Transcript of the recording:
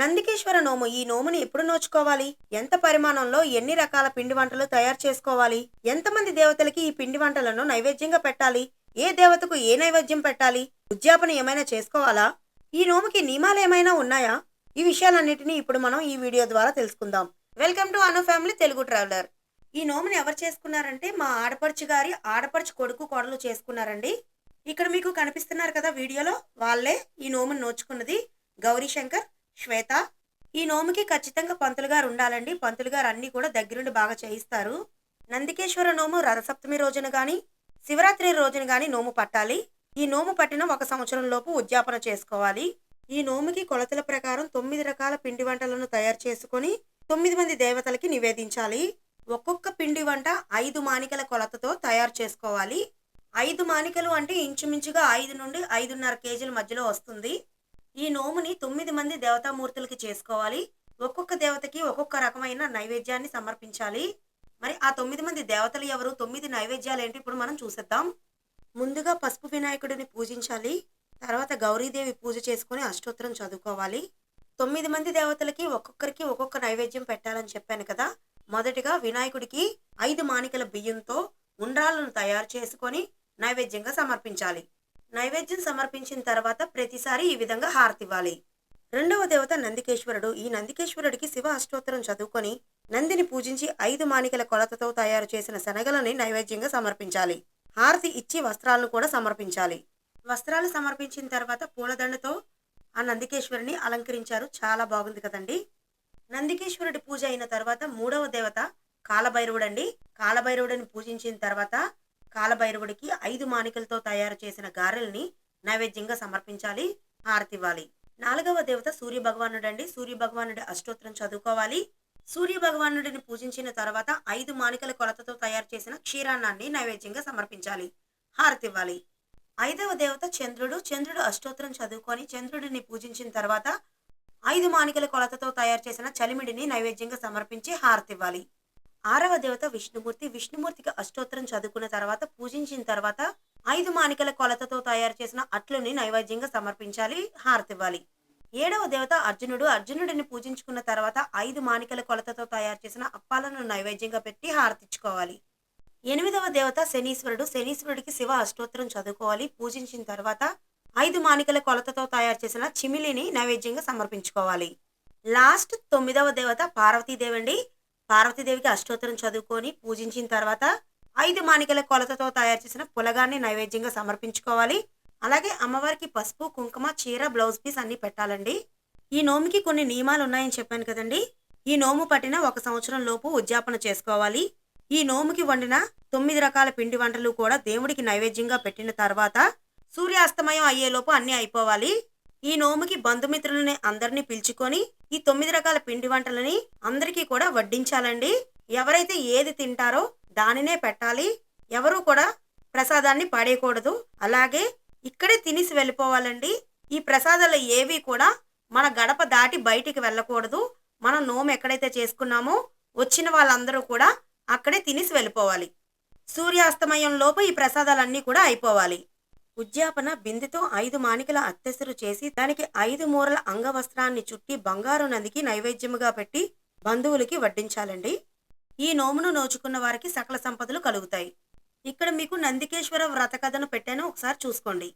నందికేశ్వర నోము ఈ నోముని ఎప్పుడు నోచుకోవాలి? ఎంత పరిమాణంలో ఎన్ని రకాల పిండి వంటలు తయారు చేసుకోవాలి? ఎంతమంది దేవతలకి ఈ పిండి వంటలను నైవేద్యంగా పెట్టాలి? ఏ దేవతకు ఏ నైవేద్యం పెట్టాలి? ఉద్యాపన ఏమైనా చేసుకోవాలా? ఈ నోముకి నియమాలు ఏమైనా ఉన్నాయా? ఈ విషయాలన్నిటినీ ఇప్పుడు మనం ఈ వీడియో ద్వారా తెలుసుకుందాం. Welcome to Anu family Telugu traveller. ఈ నోముని ఎవరు చేసుకున్నారంటే మా ఆడపడుచు గారి ఆడపడుచు కొడుకు కోడలు చేసుకున్నారండి. ఇక్కడ మీకు కనిపిస్తున్నారు కదా వీడియోలో. వాళ్ళే ఈ నోముని నోచుకున్నది గౌరీ శంకర్ శ్వేత ఈ నోముకి ఖచ్చితంగా పంతులు గారు ఉండాలండి. పంతులు గారు అన్ని కూడా దగ్గరుండి బాగా చేయిస్తారు. నందికేశ్వర నోము రథసప్తమి రోజున గాని శివరాత్రి రోజున గాని నోము పట్టాలి. ఈ నోము పట్టిన ఒక సంవత్సరం లోపు ఉద్యాపన చేసుకోవాలి. ఈ నోముకి కొలతల ప్రకారం తొమ్మిది రకాల పిండి వంటలను తయారు చేసుకొని తొమ్మిది మంది దేవతలకి నివేదించాలి. ఒక్కొక్క పిండి వంట ఐదు మానికల కొలతతో తయారు చేసుకోవాలి. ఐదు మానికలు అంటే ఇంచుమించుగా ఐదు నుండి ఐదున్నర కేజీల మధ్యలో వస్తుంది. ఈ నోముని తొమ్మిది మంది దేవతామూర్తులకి చేసుకోవాలి. ఒక్కొక్క దేవతకి ఒక్కొక్క రకమైన నైవేద్యాన్ని సమర్పించాలి. మరి ఆ తొమ్మిది మంది దేవతలు ఎవరు? తొమ్మిది నైవేద్యాలు ఏంటి? ఇప్పుడు మనం చూసేద్దాం. ముందుగా పసుపు వినాయకుడిని పూజించాలి. తర్వాత గౌరీదేవి పూజ చేసుకుని అష్టోత్తరం చదువుకోవాలి. తొమ్మిది మంది దేవతలకి ఒక్కొక్కరికి ఒక్కొక్క నైవేద్యం పెట్టాలని చెప్పాను కదా. మొదటిగా వినాయకుడికి ఐదు మానికల బియ్యంతో ఉండ్రాలను తయారు చేసుకొని నైవేద్యంగా సమర్పించాలి. నైవేద్యం సమర్పించిన తర్వాత ప్రతిసారి ఈ విధంగా హారతివ్వాలి. రెండవ దేవత నందికేశ్వరుడు. ఈ నందికేశ్వరుడికి శివ అష్టోత్తరం చదువుకొని నందిని పూజించి ఐదు మానికల కొలతతో తయారు చేసిన శనగలని నైవేద్యంగా సమర్పించాలి. హారతి ఇచ్చి వస్త్రాలను కూడా సమర్పించాలి. వస్త్రాలు సమర్పించిన తర్వాత పూలదండతో ఆ నందికేశ్వరుని అలంకరించారు. చాలా బాగుంది కదండి. నందికేశ్వరుడి పూజ అయిన తర్వాత మూడవ దేవత కాలభైరవుడండి. కాలభైరవుడిని పూజించిన తర్వాత కాలభైరవుడికి ఐదు మానికలతో తయారు చేసిన గారెల్ని నైవేద్యంగా సమర్పించాలి హారతివ్వాలి. నాలుగవ దేవత సూర్య భగవానుడండి సూర్య భగవానుడి అష్టోత్తరం చదువుకోవాలి. సూర్య భగవానుడిని పూజించిన తర్వాత ఐదు మానికల కొలతతో తయారు చేసిన క్షీరాన్నాన్ని నైవేద్యంగా సమర్పించాలి హారతివ్వాలి. ఐదవ దేవత చంద్రుడు. చంద్రుడు అష్టోత్తరం చదువుకొని చంద్రుడిని పూజించిన తర్వాత ఐదు మానికల కొలతతో తయారు చేసిన చలిమిడిని నైవేద్యంగా సమర్పించి హారతివ్వాలి. ఆరవ దేవత విష్ణుమూర్తి. విష్ణుమూర్తికి అష్టోత్తరం చదువుకున్న తర్వాత పూజించిన తర్వాత ఐదు మానికల కొలతతో తయారు చేసిన అట్లుని నైవేద్యంగా సమర్పించాలి హారతివ్వాలి ఏడవ దేవత అర్జునుడు. అర్జునుడిని పూజించుకున్న తర్వాత ఐదు మానికల కొలతతో తయారు చేసిన అప్పాలను నైవేద్యంగా పెట్టి హారతిచ్చుకోవాలి. ఎనిమిదవ దేవత శనీశ్వరుడు. శనీశ్వరుడికి శివ అష్టోత్తరం చదువుకోవాలి. పూజించిన తర్వాత ఐదు మానికల కొలతతో తయారు చేసిన చిమిలిని నైవేద్యంగా సమర్పించుకోవాలి. లాస్ట్ తొమ్మిదవ దేవత పార్వతీదేవి అండి పార్వతీదేవికి అష్టోత్తరం చదువుకొని పూజించిన తర్వాత ఐదు మానికల కొలతతో తయారు చేసిన పులగాన్ని నైవేద్యంగా సమర్పించుకోవాలి. అలాగే అమ్మవారికి పసుపు కుంకుమ చీర బ్లౌజ్ పీస్ అన్ని పెట్టాలండి. ఈ నోముకి కొన్ని నియమాలు ఉన్నాయని చెప్పాను కదండి. ఈ నోము పట్టిన ఒక సంవత్సరం లోపు ఉద్యాపన చేసుకోవాలి. ఈ నోముకి వండిన తొమ్మిది రకాల పిండి వంటలు కూడా దేవుడికి నైవేద్యంగా పెట్టిన తర్వాత సూర్యాస్తమయం అయ్యేలోపు అన్నీ అయిపోవాలి. ఈ నోముకి బంధుమిత్రులని అందరినీ పిలుచుకొని ఈ తొమ్మిది రకాల పిండి వంటలని అందరికీ కూడా వడ్డించాలండి. ఎవరైతే ఏది తింటారో దానినే పెట్టాలి. ఎవరు కూడా ప్రసాదాన్ని పడేయకూడదు. అలాగే ఇక్కడే తినేసి వెళ్ళిపోవాలండి. ఈ ప్రసాదాలు ఏవి కూడా మన గడప దాటి బయటికి వెళ్ళకూడదు. మనం నోము ఎక్కడైతే చేసుకున్నామో వచ్చిన వాళ్ళందరూ కూడా అక్కడే తినేసి వెళ్ళిపోవాలి. సూర్యాస్తమయం లోపు ఈ ప్రసాదాలన్నీ కూడా అయిపోవాలి. ఉద్యాపన బిందెతో ఐదు మానికల అత్తెసరు చేసి దానికి ఐదు మూరల అంగవస్త్రాన్ని చుట్టి బంగారు నందికి నైవేద్యముగా పెట్టి బంధువులకి వడ్డించాలండి. ఈ నోమును నోచుకున్న వారికి సకల సంపదలు కలుగుతాయి. ఇక్కడ మీకు నందికేశ్వర వ్రత కథను పెట్టాను. ఒకసారి చూసుకోండి.